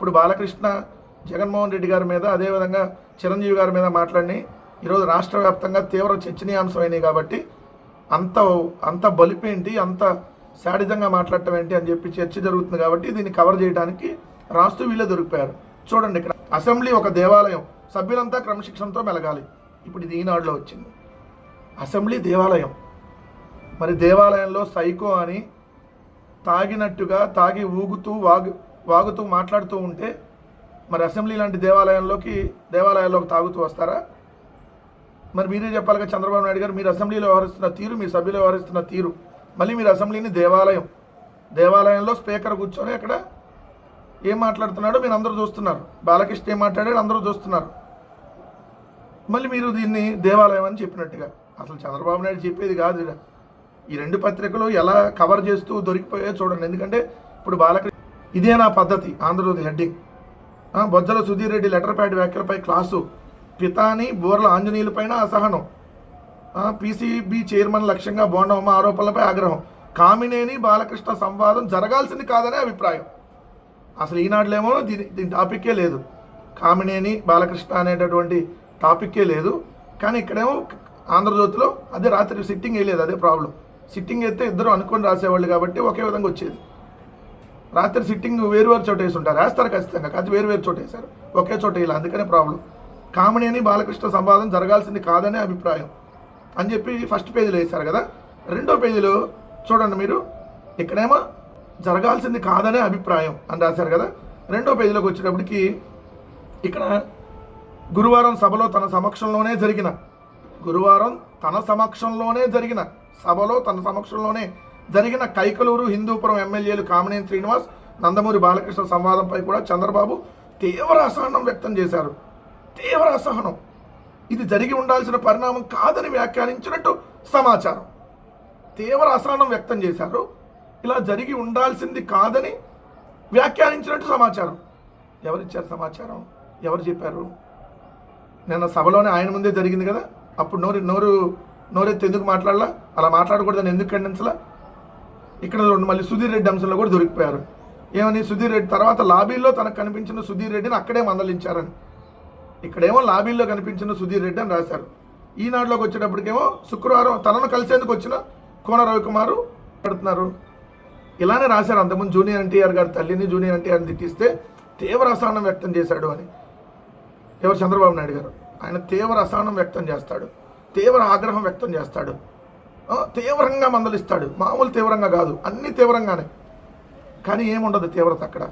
ఇప్పుడు బాలకృష్ణ జగన్మోహన్ రెడ్డి గారి మీద అదేవిధంగా చిరంజీవి గారి మీద మాట్లాడి ఈరోజు రాష్ట్ర వ్యాప్తంగా తీవ్ర చర్చనీయాంశమైనవి కాబట్టి అంత అంత బలిపేంటి అంత శాడిజంగా మాట్లాడటం ఏంటి అని చెప్పి చర్చ జరుగుతుంది కాబట్టి దీన్ని కవర్ చేయడానికి రాస్తూ వీళ్ళే దొరికిపోయారు. చూడండి ఇక్కడ అసెంబ్లీ ఒక దేవాలయం సభ్యులంతా క్రమశిక్షణతో మెలగాలి. ఇప్పుడు ఇది ఈనాడులో వచ్చింది. అసెంబ్లీ దేవాలయం. మరి దేవాలయంలో సైకో అని తాగినట్టుగా తాగి ఊగుతూ వాగు వాగుతూ మాట్లాడుతూ ఉంటే మరి అసెంబ్లీ లాంటి దేవాలయంలోకి దేవాలయాల్లోకి తాగుతూ వస్తారా? మరి మీరే చెప్పాలిగా చంద్రబాబు నాయుడు గారు మీరు అసెంబ్లీలో వ్యవహరిస్తున్న తీరు మీ సభ్యులు వ్యవహరిస్తున్న తీరు. మళ్ళీ మీరు అసెంబ్లీని దేవాలయం దేవాలయంలో స్పీకర్ కూర్చొని అక్కడ ఏం మాట్లాడుతున్నాడో మీరు అందరూ చూస్తున్నారు. బాలకృష్ణ ఏం మాట్లాడాడు అందరూ చూస్తున్నారు. మళ్ళీ మీరు దీన్ని దేవాలయం అని చెప్పినట్టుగా. అసలు చంద్రబాబు నాయుడు చెప్పేది కాదు ఈ రెండు పత్రికలు ఎలా కవర్ చేస్తూ దొరికిపోయాయో చూడండి. ఎందుకంటే ఇప్పుడు బాలకృష్ణ ఇదే నా పద్ధతి Andhrajyothy heading. Bojjala Sudheer Reddy letter pad వ్యాఖ్యలపై క్లాసు. పితాని బోర్ల ఆంజనేయులపైన అసహనం. పీసీబీ చైర్మన్ లక్ష్యంగా బోండమ్మ ఆరోపణలపై ఆగ్రహం. కామినేని బాలకృష్ణ సంవాదం జరగాల్సింది కాదనే అభిప్రాయం. అసలు ఈనాడులేమో దీని దీని టాపిక్కే లేదు. కామినేని బాలకృష్ణ అనేటటువంటి టాపిక్కే లేదు. కానీ ఇక్కడేమో ఆంధ్రజ్యోతిలో అదే రాత్రి సిట్టింగ్ వేయలేదు అదే ప్రాబ్లం సిట్టింగ్ అయితే ఇద్దరు అనుకొని రాసేవాళ్ళు కాబట్టి ఒకే విధంగా వచ్చేది. రాత్రి సిట్టింగ్ వేరు వేరు చోట వేసుంటారు. వేస్తారు ఖచ్చితంగా. కాదు వేరు వేరు చోట వేశారు. ఒకే చోట ఇలా అందుకనే ప్రాబ్లం కామినేని బాలకృష్ణ సంవాదం జరగాల్సింది కాదనే అభిప్రాయం. అని చెప్పి ఫస్ట్ పేజీలో వేశారు కదా? రెండో పేజీలో చూడండి మీరు. ఇక్కడేమో జరగాల్సింది కాదనే అభిప్రాయం అని రాశారు కదా? రెండో పేజీలోకి వచ్చేటప్పటికి ఇక్కడ గురువారం సభలో తన సమక్షంలోనే జరిగిన గురువారం తన సమక్షంలోనే జరిగిన సభలో తన సమక్షంలోనే జరిగిన కైకలూరు హిందూపురం ఎమ్మెల్యేలు కామినేని శ్రీనివాస్ నందమూరి బాలకృష్ణ సంవాదంపై కూడా చంద్రబాబు తీవ్ర అసహనం వ్యక్తం చేశారు. తీవ్ర అసహనం. ఇది జరిగి ఉండాల్సిన పరిణామం కాదని వ్యాఖ్యానించినట్టు సమాచారం. తీవ్ర అసహనం వ్యక్తం చేశారు. ఇలా జరిగి ఉండాల్సింది కాదని వ్యాఖ్యానించినట్టు సమాచారం. ఎవరిచ్చారు సమాచారం? ఎవరు చెప్పారు? నిన్న సభలోనే ఆయన ముందే జరిగింది కదా. అప్పుడు నోరు నోరు నోరెత్తి ఎందుకు మాట్లాడలా? అలా మాట్లాడకూడదని ఎందుకు ఖండించలా? ఇక్కడ చూడండి మళ్ళీ సుధీర్ రెడ్డి అంశంలో కూడా దొరికిపోయారు. ఏమని? సుధీర్ రెడ్డి తర్వాత లాబీల్లో తనకు కనిపించిన సుధీర్ రెడ్డిని అక్కడే మందలించారని. ఇక్కడేమో లాబీల్లో కనిపించిన సుధీర్ రెడ్డి అని రాశారు. ఈనాడులోకి వచ్చేటప్పటికేమో శుక్రవారం తనను కలిసేందుకు వచ్చిన కోన రవికుమారు పెడుతున్నారు ఇలానే రాశారు అంతకుముందు జూనియర్ ఎన్టీఆర్ గారి తల్లిని జూనియర్ ఎన్టీఆర్ని తిట్టిస్తే తీవ్ర అసహనం వ్యక్తం చేశాడు అని. ఎవరు? చంద్రబాబు నాయుడు గారు. ఆయన తీవ్ర అసహనం వ్యక్తం చేస్తాడు. తీవ్ర ఆగ్రహం వ్యక్తం చేస్తాడు. తీవ్రంగా మందలిస్తాడు. మామూలు తీవ్రంగా కాదు. అన్ని తీవ్రంగానే. కానీ ఏముండదు తీవ్రత అక్కడ.